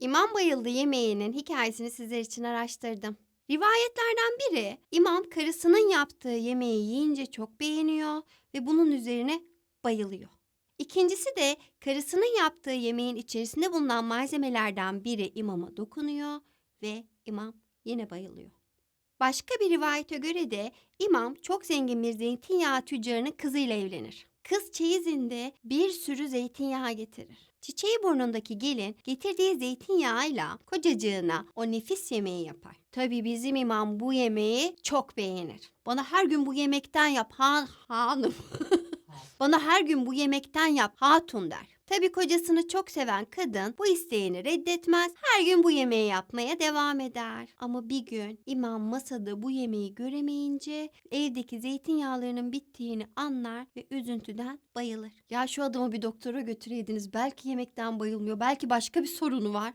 İmam bayıldı yemeğinin hikayesini sizler için araştırdım. Rivayetlerden biri imam karısının yaptığı yemeği yiyince çok beğeniyor ve bunun üzerine bayılıyor. İkincisi de karısının yaptığı yemeğin içerisinde bulunan malzemelerden biri imama dokunuyor ve imam yine bayılıyor. Başka bir rivayete göre de imam çok zengin bir zeytinyağı tüccarının kızıyla evlenir. Kız çeyizinde bir sürü zeytinyağı getirir. Çiçeği burnundaki gelin getirdiği zeytinyağıyla kocacığına o nefis yemeği yapar. Tabii bizim imam bu yemeği çok beğenir. Bana her gün bu yemekten yap han hanım. Bana her gün bu yemekten yap hatun der. Tabii kocasını çok seven kadın bu isteğini reddetmez. Her gün bu yemeği yapmaya devam eder. Ama bir gün imam masada bu yemeği göremeyince evdeki zeytinyağlarının bittiğini anlar ve üzüntüden bayılır. Ya şu adamı bir doktora götüreydiniz. Belki yemekten bayılmıyor. Belki başka bir sorunu var.